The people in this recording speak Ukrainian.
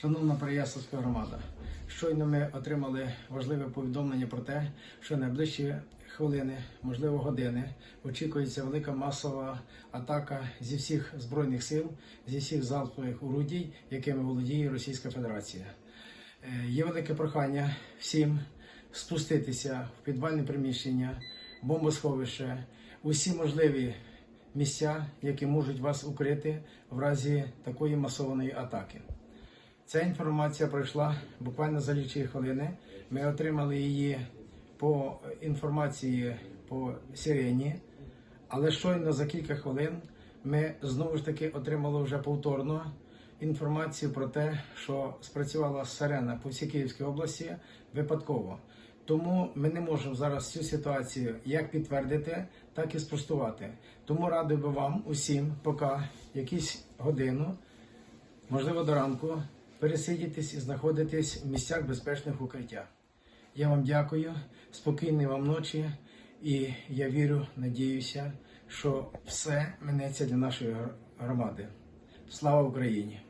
Шановна Переяславська громада, щойно ми отримали важливе повідомлення про те, що найближчі хвилини, можливо години, очікується велика масова атака зі всіх збройних сил, зі всіх залпових орудій, якими володіє Російська Федерація. Е, Є велике прохання всім спуститися в підвальне приміщення, бомбосховище, усі можливі місця, які можуть вас укрити в разі такої масованої атаки. Ця інформація пройшла буквально за лічені хвилини. Ми отримали її по інформації по сирені, але щойно за кілька хвилин ми знову ж таки отримали вже повторно інформацію про те, що спрацювала сирена по всій Київській області випадково. Тому ми не можемо зараз цю ситуацію як підтвердити, так і спростувати. Тому радий би вам усім, поки якісь годину можливо, до ранку пересидітись і знаходитись в місцях безпечних укриття. Я вам дякую, спокійної вам ночі, і я вірю, надіюся, що все минеться для нашої громади. Слава Україні!